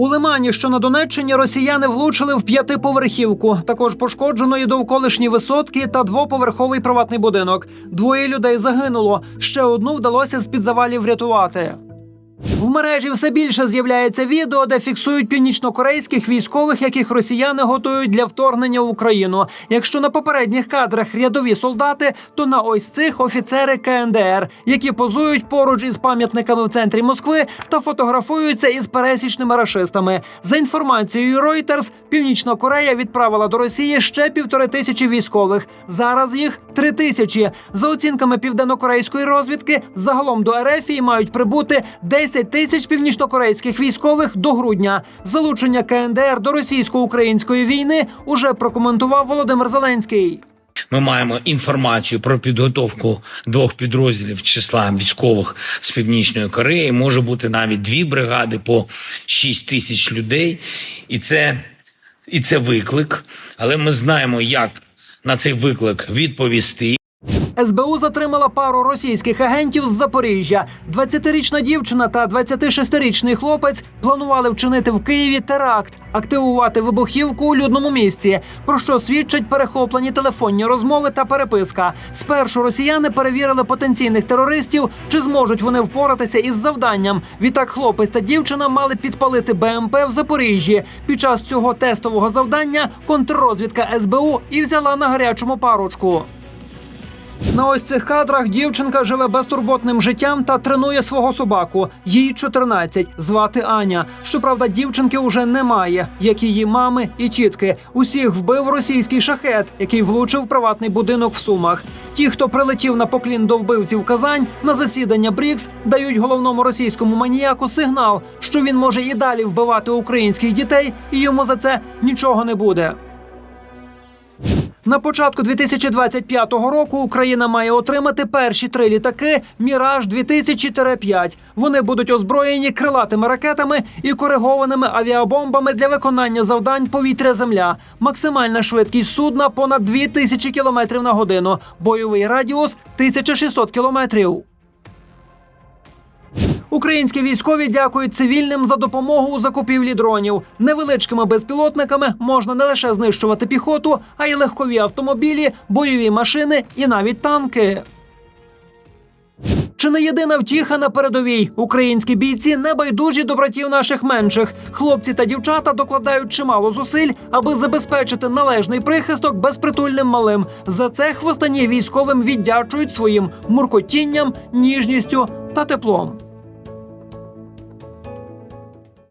У Лимані, що на Донеччині, росіяни влучили в п'ятиповерхівку. Також пошкоджено і довколишні висотки та двоповерховий приватний будинок. Двоє людей загинуло. Ще одну вдалося з під завалів врятувати. В мережі все більше з'являється відео, де фіксують північнокорейських військових, яких росіяни готують для вторгнення в Україну. Якщо на попередніх кадрах рядові солдати, то на ось цих офіцери КНДР, які позують поруч із пам'ятниками в центрі Москви та фотографуються із пересічними рашистами. За інформацією Reuters, Північна Корея відправила до Росії ще півтори тисячі військових. Зараз їх три тисячі. За оцінками південнокорейської розвідки, загалом до Ерефії мають прибути 10 тисяч північнокорейських військових до грудня. Залучення КНДР до російсько-української війни уже прокоментував Володимир Зеленський. Ми маємо інформацію про підготовку двох підрозділів числа військових з північної Кореї. Може бути навіть дві бригади по 6 тисяч людей, і це, і це виклик. Але ми знаємо, як на цей виклик відповісти. СБУ затримала пару російських агентів з Запоріжжя. 20-річна дівчина та 26-річний хлопець планували вчинити в Києві теракт, активувати вибухівку у людному місці, про що свідчать перехоплені телефонні розмови та переписка. Спершу росіяни перевірили потенційних терористів, чи зможуть вони впоратися із завданням. Відтак хлопець та дівчина мали підпалити БМП в Запоріжжі. Під час цього тестового завдання контррозвідка СБУ і взяла на гарячому парочку. На ось цих кадрах дівчинка живе безтурботним життям та тренує свого собаку. Їй 14, звати Аня. Щоправда, дівчинки уже немає, як її мами і тітки. Усіх вбив російський шахет, який влучив приватний будинок в Сумах. Ті, хто прилетів на поклін до вбивців Казань на засідання БРІКС, дають головному російському маніяку сигнал, що він може і далі вбивати українських дітей, і йому за це нічого не буде. На початку 2025 року Україна має отримати перші три літаки Міраж 2000-5. Вони будуть озброєні крилатими ракетами і коригованими авіабомбами для виконання завдань повітря-земля. Максимальна швидкість судна понад 2000 км на годину. Бойовий радіус 1600 кілометрів. Українські військові дякують цивільним за допомогу у закупівлі дронів. Невеличкими безпілотниками можна не лише знищувати піхоту, а й легкові автомобілі, бойові машини і навіть танки. Чи не єдина втіха на передовій? Українські бійці не байдужі до братів наших менших. Хлопці та дівчата докладають чимало зусиль, аби забезпечити належний прихисток безпритульним малим. За це хвостані військовим віддячують своїм муркотінням, ніжністю та теплом.